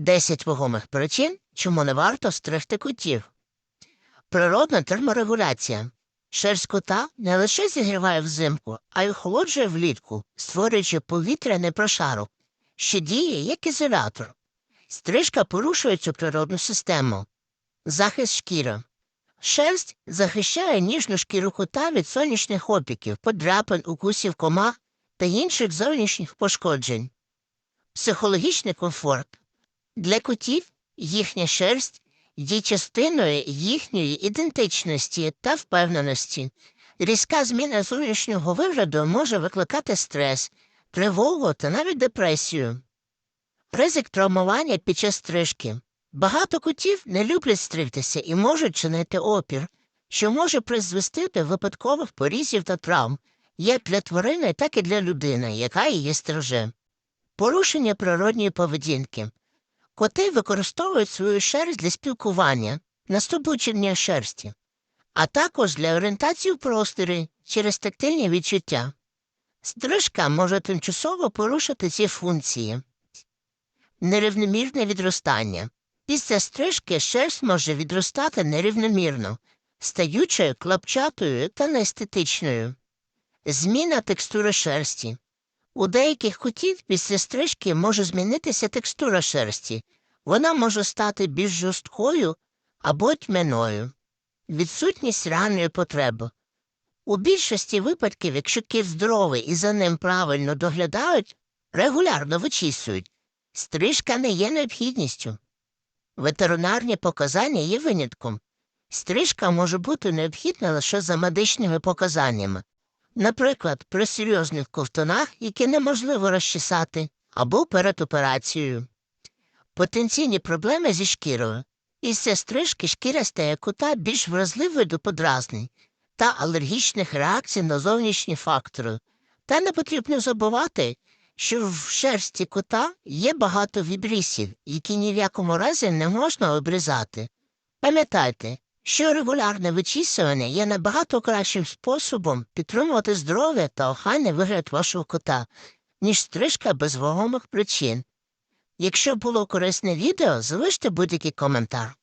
10 вагомих причин, чому не варто стригти котів. Природна терморегуляція. Шерсть кота не лише зігріває взимку, а й охолоджує влітку, створюючи повітряний прошарок, що діє як ізолятор. Стрижка порушує цю природну систему. Захист шкіри. Шерсть захищає ніжну шкіру кота від сонячних опіків, подряпин, укусів комах та інших зовнішніх пошкоджень. Психологічний комфорт. Для котів їхня шерсть є частиною їхньої ідентичності та впевненості. Різка зміна зовнішнього вигляду може викликати стрес, тривогу та навіть депресію. Ризик травмування під час стрижки. Багато котів не люблять стригтися і можуть чинити опір, що може призвести до випадкових порізів та травм як для тварини, так і для людини, яка її стриже. Порушення природньої поведінки. Коти використовують свою шерсть для спілкування, наступучення шерсті, а також для орієнтації в просторі через тактильні відчуття. Стрижка може тимчасово порушити ці функції. Нерівномірне відростання. Після стрижки шерсть може відростати нерівномірно, стаючи клапчатою та неестетичною. Зміна текстури шерсті. У деяких котів після стрижки може змінитися текстура шерсті. Вона може стати більш жорсткою або тьмяною. Відсутність реальної потреби. У більшості випадків, якщо кіт здоровий і за ним правильно доглядають, регулярно вичісують. Стрижка не є необхідністю. Ветеринарні показання є винятком. Стрижка може бути необхідна лише за медичними показаннями. Наприклад, при серйозних ковтунах, які неможливо розчесати, або перед операцією. Потенційні проблеми зі шкірою. Після стрижки шкіра стає кота більш вразливою до подразнень та алергічних реакцій на зовнішні фактори. Та не потрібно забувати, що в шерсті кота є багато вібрісів, які ні в якому разі не можна обрізати. Пам'ятайте, що регулярне вичісування є набагато кращим способом підтримувати здоров'я та охайний вигляд вашого кота, ніж стрижка без вагомих причин. Якщо було корисне відео, залиште будь-який коментар.